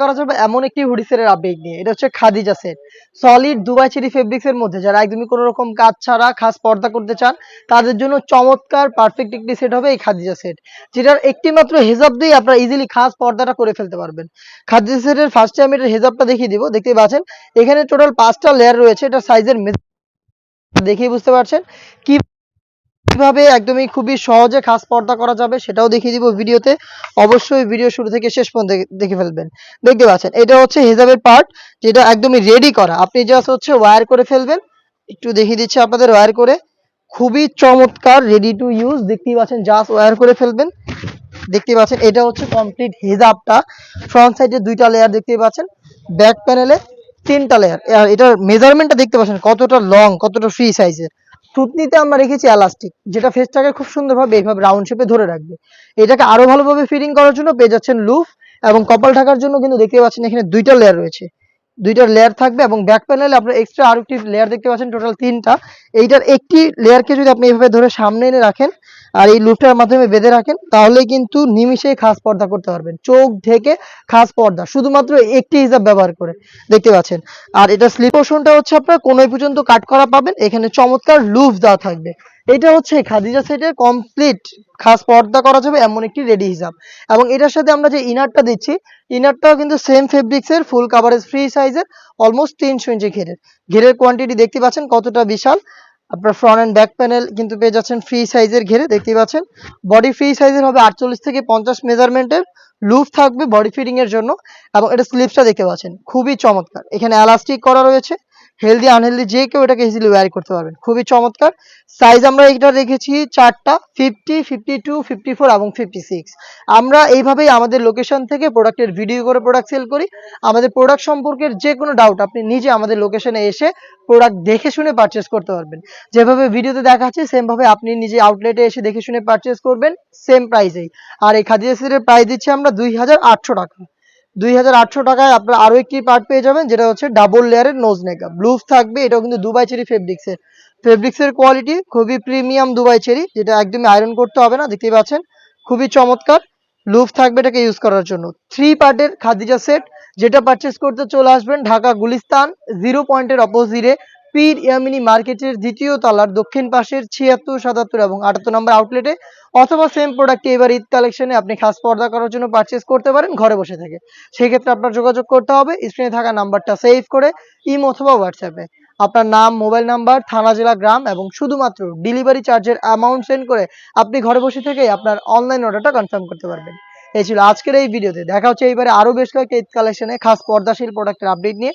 করা যাবে এমন একটি নিয়ে। এটা হচ্ছে খাদিজা সলিড দুবাই ফেব্রিক্স এর মধ্যে যারা একদমই কোনো রকম কাজ ছাড়া খাস পর্দা করতে চান, তাদের জন্য চমৎকার পারফেক্ট একটি সেট হবে এই খাদিজা সেট যেটার একটি মাত্র হেজাব দিয়ে আপনারা ইজিলি খাস পর্দাটা করে ফেলতে পারবেন। খাদিজা সেটের ফার্স্টে আমি এটার হেজাবটা দেখিয়ে দিব। দেখতে পাচ্ছেন, এখানে টোটাল পাঁচটা লেয়ার রয়েছে এটা সাইজের দেখেই বুঝতে পারছেন কি কীভাবে একদমই খুবই সহজে খাস পর্দা করা যাবে সেটাও দেখিয়ে দিব ভিডিওতে। অবশ্যই ভিডিও শুরু থেকে শেষ পর্যন্ত দেখে- ফেলবেন। দেখতে পাচ্ছেন, এটা হচ্ছে হিজাবের পার্ট যেটা একদমই রেডি করা। আপনি জাস্ট হচ্ছে ওয়্যার করে ফেলবেন। একটু দেখিয়ে দিচ্ছি আপনাদের ওয়্যার করে। খুবই চমৎকার রেডি টু ইউজ দেখতেই পাচ্ছেন জাস্ট ওয়্যার করে ফেলবেন। দেখতে পাচ্ছেন, এটা হচ্ছে কমপ্লিট হিজাবটা। ফ্রন্ট সাইডে দুইটা লেয়ার দেখতে পাচ্ছেন। ব্যাক প্যানেলে তিনটা লেয়ার এটার মেজারমেন্টটা দেখতে পাচ্ছেন, কতটা লং কতটা ফ্রি সাইজের টুতনিতে আমরা রেখেছি এলাস্টিক যেটা ফেসটাকে খুব সুন্দরভাবে এইভাবে রাউন্ড শেপে ধরে রাখবে। এটাকে আরও ভালোভাবে ফিটিং করার জন্য পেয়ে যাচ্ছেন লুফ এবং কপাল ঢাকার জন্য কিন্তু দেখতে পাচ্ছেন এখানে দুইটা লেয়ার রয়েছে। দুইটা লেয়ার থাকবে এবং ব্যাক প্যানেলে আপনার এক্সট্রা আরও একটি লেয়ার দেখতে পাচ্ছেন টোটাল তিনটা। এইটার একটি লেয়ারকে যদি আপনি এইভাবে ধরে সামনে এনে রাখেন আর এই লুপটার মাধ্যমে বেঁধে রাখেন তাহলে কিন্তু নিমিশেই খাস পর্দা করতে পারবেন। চোখ ঢেকে খাস পর্দা, শুধুমাত্র একটি হিসাব ব্যবহার করে। দেখতে পাচ্ছেন? আর এটা স্লিপ পোর্শনটা হচ্ছে আপনার কোনোই পর্যন্ত কাট করা পাবেন, এখানে চমৎকার লুফ দেওয়া থাকবে। এটা হচ্ছে খাদিজা সেটের কমপ্লিট খাস পর্দা করা যাবে এমন একটি রেডি হিসাব এবং এটার সাথে আমরা যে ইনারটা দিচ্ছি ইনারটাও কিন্তু সেম ফেব্রিক্সের ফুল কাভারেজ ফ্রি সাইজের অলমোস্ট তিনশো ইঞ্চি ঘেরের। ঘেরের কোয়ান্টিটি দেখতে পাচ্ছেন কতটা বিশাল। আপনার ফ্রন্ট অ্যান্ড ব্যাক প্যানেল কিন্তু পেয়ে যাচ্ছেন ফ্রি সাইজের ঘেরে, দেখতেই পাচ্ছেন। বডি ফ্রি সাইজের হবে আটচল্লিশ থেকে পঞ্চাশ মেজারমেন্টের লুপ থাকবে বডি ফিটিং এর জন্য এবং এটা স্লিপসটা দেখতে পাচ্ছেন। খুবই চমৎকার। এখানে এলাস্টিক করা রয়েছে। হেলদি আনহেলদি যে কেউ এটাকে ইজিলি ওয়্যার করতে পারবেন খুবই চমৎকার। সাইজ আমরা এটা রেখেছি চারটা fifty fifty two fifty four এবং ফিফটি সিক্স আমরা এইভাবেই আমাদের লোকেশন থেকে প্রোডাক্টের ভিডিও করে প্রোডাক্ট সেল করি। আমাদের প্রোডাক্ট সম্পর্কের যে কোনো ডাউট আপনি নিজে আমাদের লোকেশনে এসে প্রোডাক্ট দেখে শুনে পারচেস করতে পারবেন। যেভাবে ভিডিওতে দেখাচ্ছি সেম ভাবে আপনি নিজে আউটলেটে এসে দেখে শুনে পারচেস করবেন সেম প্রাইসেই আর এই খাদিজা সেটের প্রাইস দিচ্ছি আমরা দুই হাজার আটশো টাকা। দুই হাজার আটশো টাকায় আপনার আরও একটি পার্ট পেয়ে যাবেন, যেটা হচ্ছে ডাবল লেয়ারের নোজ নেকা ব্লুজ থাকবে, এটাও কিন্তু দুবাই চেরি ফেব্রিক্সের ফেব্রিক্সের কোয়ালিটি খুবই প্রিমিয়াম দুবাই চেরি যেটা একদমই আয়রন করতে হবে না, দেখতেই পাচ্ছেন। খুবই চমৎকার। লুফ থাকবে এটাকে ইউজ করার জন্য। থ্রি পার্টের খাদিজা সেট যেটা পারচেস করতে চলে আসবেন ঢাকা গুলিস্তান জিরো পয়েন্টের অপোজিটে পীর ইয়ামিনী মার্কেটের দ্বিতীয় তলার দক্ষিণ পাশের ছিয়াত্তর, সাতাত্তর এবং আটাত্তর নম্বর আউটলেটে অথবা সেম প্রোডাক্টটি এবার ঈদ কালেকশনে আপনি খাস পর্দা করার জন্য পারচেস করতে পারেন, ঘরে বসে থেকে। সেই ক্ষেত্রে আপনার যোগাযোগ করতে হবে স্ক্রিনে থাকা নাম্বারটা সেভ করে ইম অথবা হোয়াটসঅ্যাপে আপনার নাম মোবাইল নাম্বার থানা, জেলা, গ্রাম এবং শুধুমাত্র ডেলিভারি চার্জের অ্যামাউন্ট সেন্ড করে আপনি ঘরে বসে থেকেই আপনার অনলাইন অর্ডারটা কনফার্ম করতে পারবেন। এই ছিল আজকের এই ভিডিওতে দেখা হচ্ছে এইবারে আরও বেশ কয়েকটা ঈদ কালেকশনে খাস পর্দাশীল প্রোডাক্টের আপডেট নিয়ে।